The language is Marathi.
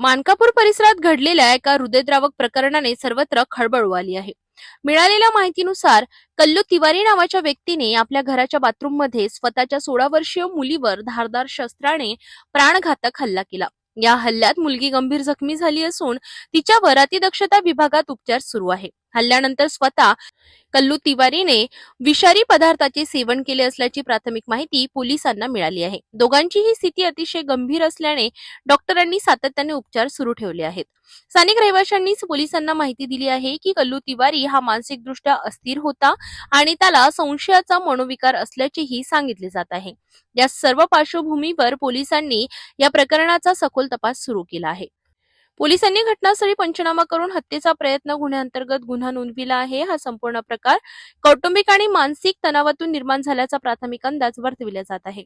मानकापूर परिसरात घडलेल्या एका हृदयद्रावक प्रकरणाने सर्वत्र खळबळ उडाली आहे. मिळालेल्या माहितीनुसार कल्लू तिवारी नावाच्या व्यक्तीने आपल्या घराच्या बाथरूममध्ये स्वतःच्या सोळा वर्षीय मुलीवर धारदार शस्त्राने प्राणघातक हल्ला केला. या हल्ल्यात मुलगी गंभीर जखमी झाली असून तिच्यावर अतिदक्षता विभागात उपचार सुरू आहे. हल्ल्यानंतर स्वतः कल्लू तिवारीने विषारी पदार्थाचे सेवन केले असल्याची प्राथमिक माहिती पोलिसांना मिळाली आहे. दोघांची ही स्थिती अतिशय गंभीर असल्याने डॉक्टरांनी सातत्याने उपचार सुरू ठेवले आहेत. स्थानिक रहिवाशांनी पोलिसांना माहिती दिली आहे की कल्लू तिवारी हा मानसिकदृष्ट्या अस्थिर होता आणि त्याला संशयाचा मनोविकार असल्याचेही सांगितले जात आहे. या सर्व पार्श्वभूमीवर पोलिसांनी या प्रकरणाचा सखोल तपास सुरू केला आहे. पोलिसांनी घटनास्थळी पंचनामा करून हत्येचा प्रयत्न गुन्ह्याअंतर्गत गुन्हा नोंदविला आहे. हा संपूर्ण प्रकार कौटुंबिक आणि मानसिक तणावातून निर्माण झाल्याचा प्राथमिक अंदाज वर्तविला जात आहे.